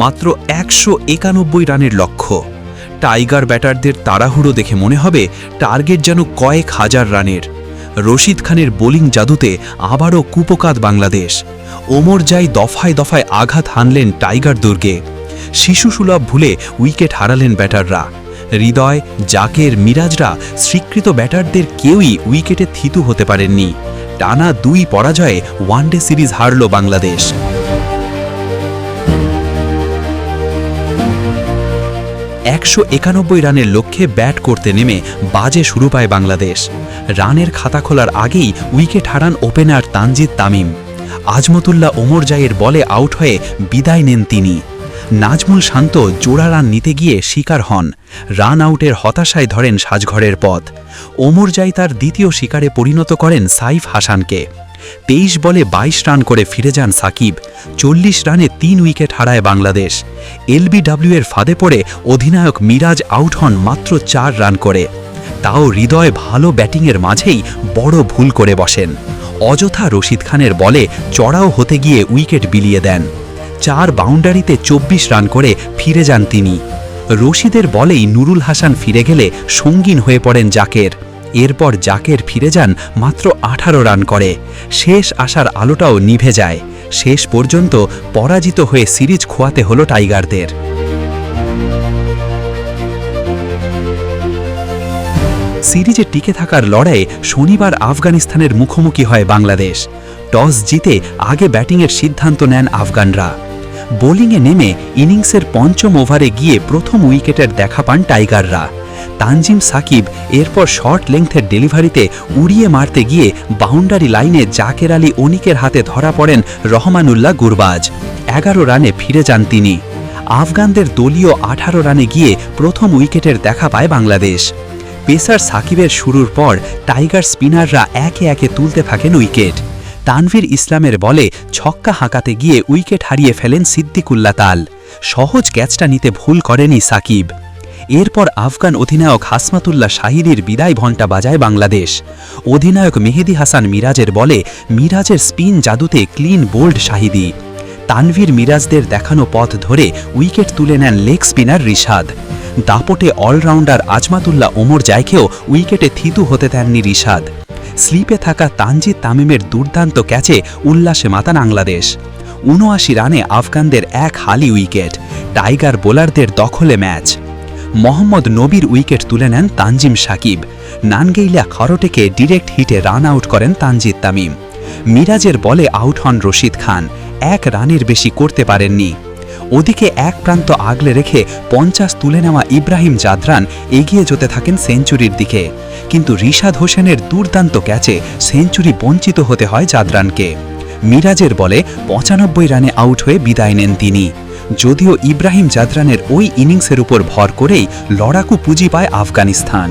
মাত্র একশো একানব্বই রানের লক্ষ্য। টাইগার ব্যাটারদের তাড়াহুড়ো দেখে মনে হবে টার্গেট যেন কয়েক হাজার রানের। রশিদ খানের বোলিং জাদুতে আবারও কুপকাত বাংলাদেশ। ওমর যাই দফায় দফায় আঘাত হানলেন টাইগার দুর্গে। শিশুসুলভ ভুলে উইকেট হারালেন ব্যাটাররা। হৃদয়, জাকের, মিরাজরা স্বীকৃত ব্যাটারদের কেউই উইকেটে থিতু হতে পারেননি। টানা দুই পরাজয়ে ওয়ানডে সিরিজ হারল বাংলাদেশ। একশো একানব্বই রানের লক্ষ্যে ব্যাট করতে নেমে বাজে শুরু পায় বাংলাদেশ। রানের খাতা খোলার আগেই উইকেট হারান ওপেনার তানজিদ তামিম। আজমতুল্লাহ ওমর জাইয়ের বলে আউট হয়ে বিদায় নেন তিনি। নাজমুল শান্ত জোড়া রান নিতে গিয়ে শিকার হন। রান আউটের হতাশায় ধরেন সাজঘরের পথ। ওমর জাই তার দ্বিতীয় শিকারে পরিণত করেন সাইফ হাসানকে। তেইশ বলে ২২ রান করে ফিরে যান সাকিব। চল্লিশ রানে তিন উইকেট হারায় বাংলাদেশ। এলবিডব্লিউ এর ফাঁদে পড়ে অধিনায়ক মিরাজ আউট হন মাত্র চার রান করে। তাও হৃদয় ভালো ব্যাটিংয়ের মাঝেই বড় ভুল করে বসেন। অযথা রশিদ খানের বলে চড়াও হতে গিয়ে উইকেট বিলিয়ে দেন। চার বাউন্ডারিতে ২৪ রান করে ফিরে যান তিনি। রশিদের বলেই নুরুল হাসান ফিরে গেলে সঙ্গীন হয়ে পড়েন জাকের। এরপর জাকের ফিরে যান মাত্র আঠারো রান করে। শেষ আসার আলোটাও নিভে যায়। শেষ পর্যন্ত পরাজিত হয়ে সিরিজ খোয়াতে হলো টাইগারদের। সিরিজে টিকে থাকার লড়াইয়ে শনিবার আফগানিস্তানের মুখোমুখি হয় বাংলাদেশ। টস জিতে আগে ব্যাটিংয়ের সিদ্ধান্ত নেন আফগানরা। বোলিংয়ে নেমে ইনিংসের পঞ্চম ওভারে গিয়ে প্রথম উইকেটের দেখা পান টাইগাররা। তানজিম সাকিব এরপর শর্ট লেংথের ডেলিভারিতে উড়িয়ে মারতে গিয়ে বাউন্ডারি লাইনে জাকের আলী অনিকের হাতে ধরা পড়েন রহমানুল্লাহ গুরবাজ। এগারো রানে ফিরে যান তিনি। আফগানদের দলীয় আঠারো রানে গিয়ে প্রথম উইকেটের দেখা পায় বাংলাদেশ। পেসার সাকিবের শুরুর পর টাইগার স্পিনাররা একে একে তুলতে থাকেন উইকেট। তানভীর ইসলামের বলে ছক্কা হাঁকাতে গিয়ে উইকেট হারিয়ে ফেলেন সিদ্দিকুল্লা তাল। সহজ ক্যাচটা নিতে ভুল করেনি সাকিব। এরপর আফগান অধিনায়ক হাসমাতুল্লাহ শাহিদির বিদায় ঘণ্টা বাজায় বাংলাদেশ। অধিনায়ক মেহেদি হাসান মিরাজের বলে, মিরাজের স্পিন জাদুতে ক্লিন, বোল্ড শাহিদি। তানভীর মিরাজদের দেখানো পথ ধরে উইকেট তুলে নেন লেগ স্পিনার রিশাদ। দাপটে অলরাউন্ডার আজমাতুল্লাহ ওমর জায়কেও উইকেটে থিতু হতে দেননি রিশাদ। স্লিপে থাকা তানজিদ তামিমের দুর্দান্ত ক্যাচে উল্লাসে মাতান বাংলাদেশ। উনআশি রানে আফগানদের এক হালি উইকেট। টাইগার বোলারদের দখলে ম্যাচ। মোহাম্মদ নবীর উইকেট তুলে নেন তানজিম সাকিব। নানগেইলা খরটেকে ডিরেক্ট হিটে রান আউট করেন তানজিদ তামিম। মিরাজের বলে আউট হন রশিদ খান। এক রানের বেশি করতে পারেননি। ওদিকে এক প্রান্ত আগলে রেখে পঞ্চাশ তুলে নেওয়া ইব্রাহিম জাদরান এগিয়ে যেতে থাকেন সেঞ্চুরির দিকে। কিন্তু রিশাদ হোসেনের দুর্দান্ত ক্যাচে সেঞ্চুরি বঞ্চিত হতে হয় জাদরানকে। মিরাজের বলে পঁচানব্বই রানে আউট হয়ে বিদায় নেন তিনি। যদিও ইব্রাহিম জাদরানের ওই ইনিংসের উপর ভর করেই লড়াকু পুঁজি পায় আফগানিস্তান।